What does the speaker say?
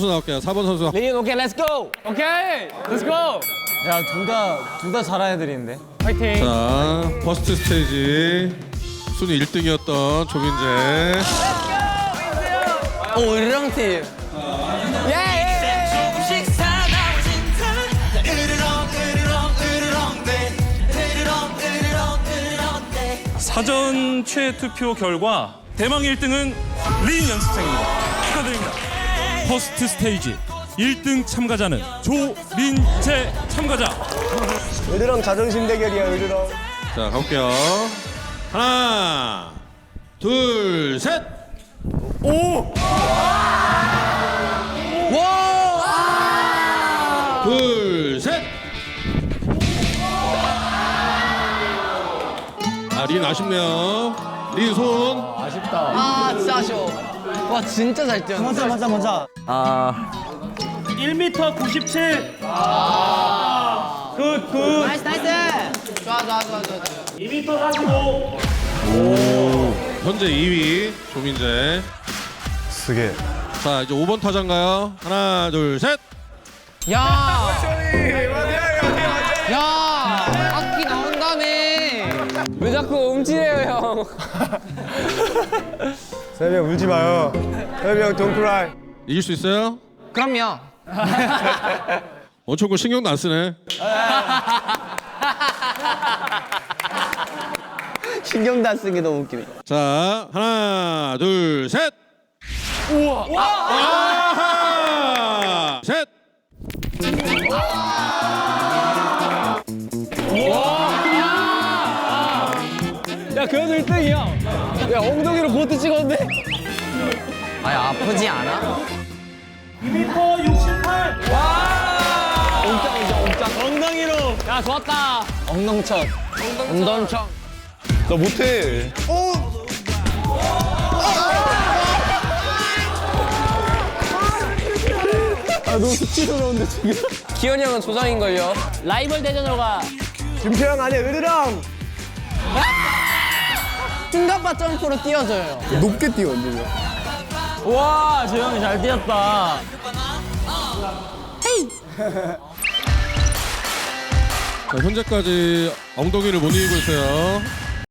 선수 나올게요. 4번 선수. 린 오케이 렛츠고 오케이, 렛츠고. 야 둘 다 둘 다 잘하는 애들인데 파이팅. 자, 퍼스트 스테이지 순위 1등이었던 조민재. 오 으르렁 팀 조금씩 사나워진 듯 으르렁 으르렁 으르렁대 으르렁 으르렁 으르렁대 사전 최투표 결과 대망 1등은 린 연습생입니다. 축하드립니다. 퍼스트 스테이지 1등 참가자는 조민재 참가자. 으르렁 자존심 대결이야 으르렁 자, 가볼게요. 하나, 둘, 셋. 오! 둘, 셋. 아, 린 아쉽네요. 린 손. 아 진짜 아쉬워 와 진짜 잘 뛰었는데 맞아 맞아 맞아 아 1m 97. 나이스 나이스 좋아 좋아 좋아 좋아 2m 45. 현재 2위 조민재. 쓰게. 자, 이제 5번 타자인가요? 하나, 둘, 셋. 야! 야! 악기 나온다며! 왜 자꾸 움찔 해요, 형? 울지 마요. 세비 형 don't cry. 이길 수 있어요? 그럼요. 원천군 신경도 안 쓰네. 신경도 안쓴게 너무 웃기네. 자, 하나, 둘, 셋. 우와. 와! 1등이야. 야, 엉덩이로 보트 찍었는데. 아니, 아프지 않아? 2m 68. 엉덩이로. 야, 좋았다. 엉덩천. 엉덩천. 너 못해. 기현이 형은 조장인걸요. 라이벌 대전으로 가. 김태형 아니야 으르렁. 중간바 점프로 띄워줘요. 높게 뛰어 언제 와, 재영이 잘 뛰었다. 자, 현재까지 엉덩이를 못 이기고 있어요.